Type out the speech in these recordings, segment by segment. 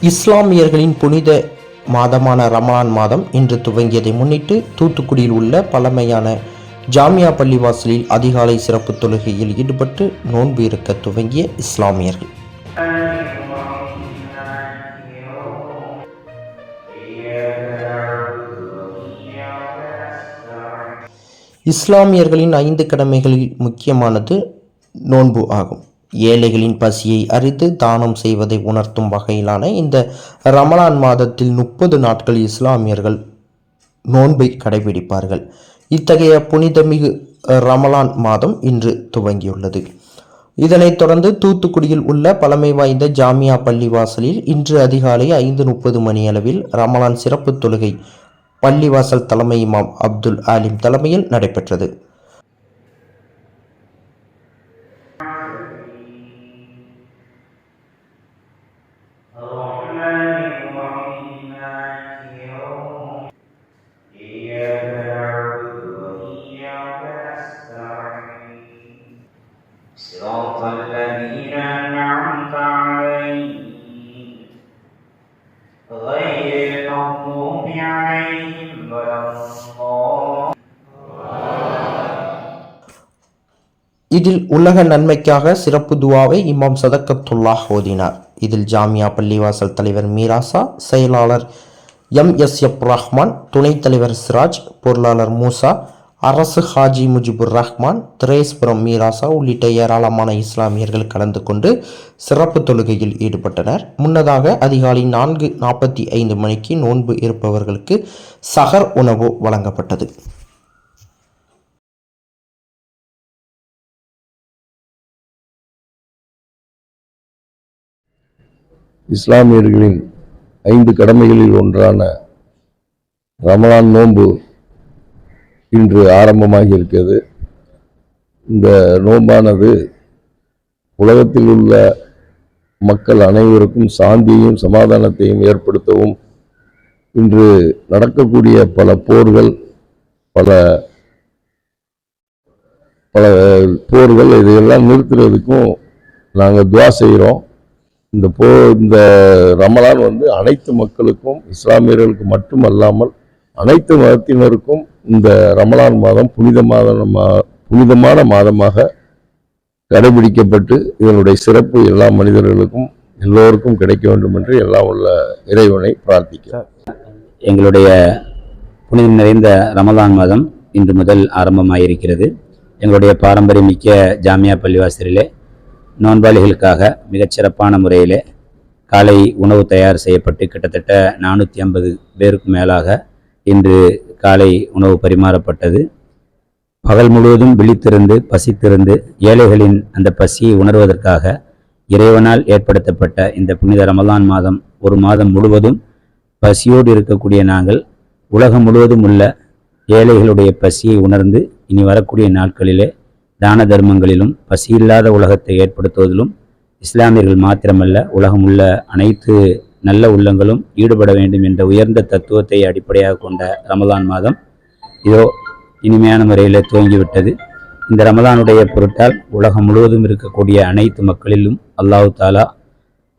இஸ்லாமியர்களின் புனித மாதமான ரமலான் மாதம் இன்று துவங்கியதை முன்னிட்டு தூத்துக்குடியில் உள்ள பழமையான ஜாமியா பள்ளிவாசலில் அதிகாலை சிறப்பு தொழுகையில் ஈடுபட்டு நோன்பு இருக்க துவங்கிய இஸ்லாமியர்கள். இஸ்லாமியர்களின் ஐந்து கடமைகளில் முக்கியமானது நோன்பு ஆகும். ஏழைகளின் பசியை அறிந்து தானம் செய்வதை உணர்த்தும் வகையிலான இந்த ரமலான் மாதத்தில் முப்பது நாட்கள் இஸ்லாமியர்கள் நோன்பை கடைபிடிப்பார்கள். இத்தகைய புனிதமிகு ரமலான் மாதம் இன்று துவங்கியுள்ளது. இதனைத் தொடர்ந்து தூத்துக்குடியில் உள்ள பழமை வாய்ந்த ஜாமியா பள்ளிவாசலில் இன்று அதிகாலை ஐந்து முப்பது மணியளவில் ரமலான் சிறப்பு தொழுகை பள்ளிவாசல் தலைமை இமாம் அப்துல் ஆலிம் தலைமையில் நடைபெற்றது. الذين أنعمت عليهم غير المغضوب عليهم ولا الضالين இதில் உலக நன்மைக்காக சிறப்பு துவாவை இமாம் சதக்கத்துல்லாஹ் ஓதினார் இதில் ஜாமியா பள்ளிவாசல் தலைவர் மீராசா செயலாளர் எம் எஸ் எப் ரஹ்மான் துணைத் தலைவர் சிராஜ் பொருளாளர் மூசா அரசு ஹாஜி முஜிபுர் ரஹ்மான் திரேஸ்புரம் மீராசா உள்ளிட்ட ஏராளமான இஸ்லாமியர்கள் கலந்து கொண்டு சிறப்பு தொழுகையில் ஈடுபட்டனர். முன்னதாக அதிகாலை நான்கு நாற்பத்தி ஐந்து மணிக்கு நோன்பு இருப்பவர்களுக்கு சகர் உணவு வழங்கப்பட்டது. இஸ்லாமியர்களின் ஐந்து கடமைகளில் ஒன்றான ரமலான் நோன்பு இன்று ஆரம்பமாகி இருக்கிறது இந்த நோம்பானது உலகத்தில் உள்ள மக்கள் அனைவருக்கும் சாந்தியையும் சமாதானத்தையும் ஏற்படுத்தவும் இன்று நடக்கக்கூடிய பல போர்கள் பல பல போர்கள் இதையெல்லாம் நிறுத்துறதுக்கும் நாங்கள் துவா செய்கிறோம். இந்த போ இந்த ரமலான் வந்து அனைத்து மக்களுக்கும் இஸ்லாமியர்களுக்கு மட்டுமல்லாமல் அனைத்து மதத்தினருக்கும் இந்த ரமலான் மாதம் புனித மாதம் புனிதமான மாதமாக கடைபிடிக்கப்பட்டு இதனுடைய சிறப்பு எல்லா மனிதர்களுக்கும் எல்லோருக்கும் கிடைக்க வேண்டும் என்று எல்லாம் உள்ள இறைவனை பிரார்த்திக்கிறேன் எங்களுடைய புனிதம் நிறைந்த ரமதான் மாதம் இன்று முதல் ஆரம்பமாயிருக்கிறது. எங்களுடைய பாரம்பரியமிக்க ஜாமியா பள்ளிவாசலிலே நோன்பாளிகளுக்காக மிகச்சிறப்பான முறையிலே காலை உணவு தயார் செய்யப்பட்டு கிட்டத்தட்ட நானூற்றி ஐம்பது பேருக்கு மேலாக இன்று காலை உணவு பரிமாறப்பட்டது. பகல் முழுவதும் விழித்திருந்து பசித்திருந்து ஏழைகளின் அந்த பசியை உணர்வதற்காக இறைவனால் ஏற்படுத்தப்பட்ட இந்த புனித ரமலான் மாதம் ஒரு மாதம் முழுவதும் பசியோடு இருக்கக்கூடிய நாங்கள் உலகம் முழுவதும் உள்ள ஏழைகளுடைய பசியை உணர்ந்து இனி வரக்கூடிய நாட்களிலே தான தர்மங்களிலும் பசியில்லாத உலகத்தை ஏற்படுத்துவதிலும் இஸ்லாமியர்கள் மாத்திரமல்ல உலகம் உள்ள அனைத்து நல்ல உள்ளங்களும் ஈடுபட வேண்டும் என்ற உயர்ந்த தத்துவத்தை அடிப்படையாக கொண்ட ரமலான் மாதம். இதோ இனிமையான முறையில் துவங்கிவிட்டது. இந்த ரமலானுடைய பொருட்டால் உலகம் முழுவதும் இருக்கக்கூடிய அனைத்து மக்களிலும் அல்லாஹு தாலா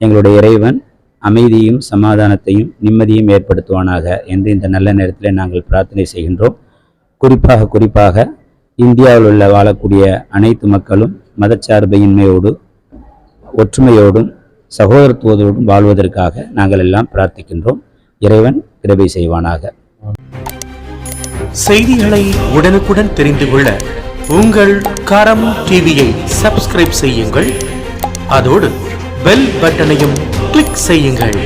எங்களுடைய இறைவன் அமைதியும் சமாதானத்தையும் நிம்மதியும் ஏற்படுத்துவானாக என்று இந்த நல்ல நேரத்தில் நாங்கள் பிரார்த்தனை செய்கின்றோம். குறிப்பாக குறிப்பாக இந்தியாவில் உள்ள வாழக்கூடிய அனைத்து மக்களும் மதச்சார்பையின்மையோடு ஒற்றுமையோடும் சகோதரத்துவத்துடன் வாழ்வதற்காக நாங்கள் எல்லாம் பிரார்த்திக்கின்றோம். இறைவன் கிருபை செய்வானாக. செய்திகளை உடனுக்குடன் தெரிந்து கொள்ள உங்கள் கரம் டிவியை சப்ஸ்கிரைப் செய்யுங்கள். அதோடு பெல் பட்டனையும் கிளிக் செய்யுங்கள்.